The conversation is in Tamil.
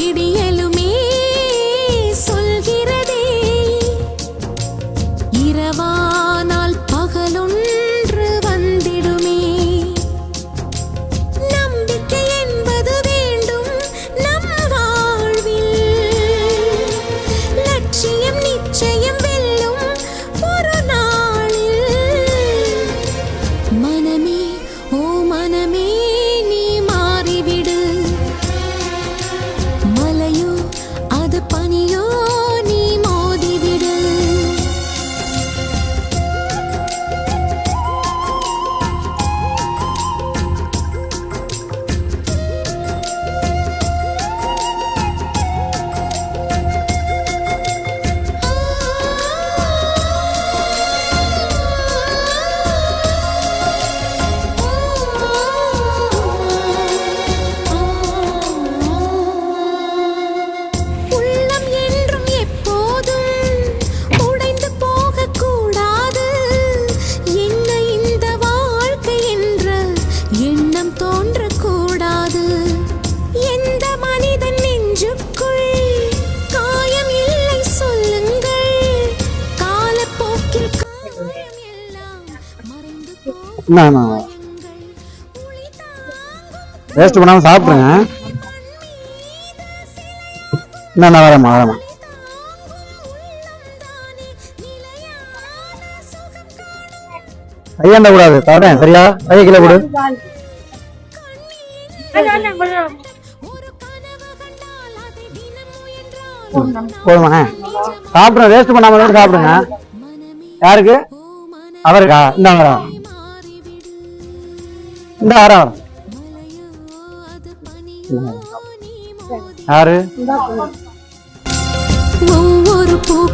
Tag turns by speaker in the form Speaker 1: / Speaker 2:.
Speaker 1: விடியலுமே சொல்கிறதே. இரவா என்ன
Speaker 2: வேஸ்ட் பண்ணாமல் சாப்பிட்ருங்க என்ன நான் வரேம்மா வரேம்மா. கையாண்ட கூடாது தரேன். சரியா? கையை கீழே கொடு போதுமா? சாப்பிடுங்க. வேஸ்ட் பண்ணாம சாப்பிடுங்க. யாருக்கு? அவருக்கா? இந்தாங்க வரேன் இந்த
Speaker 1: மோதி
Speaker 2: யாரு?
Speaker 1: ஒவ்வொரு பூக்களுமே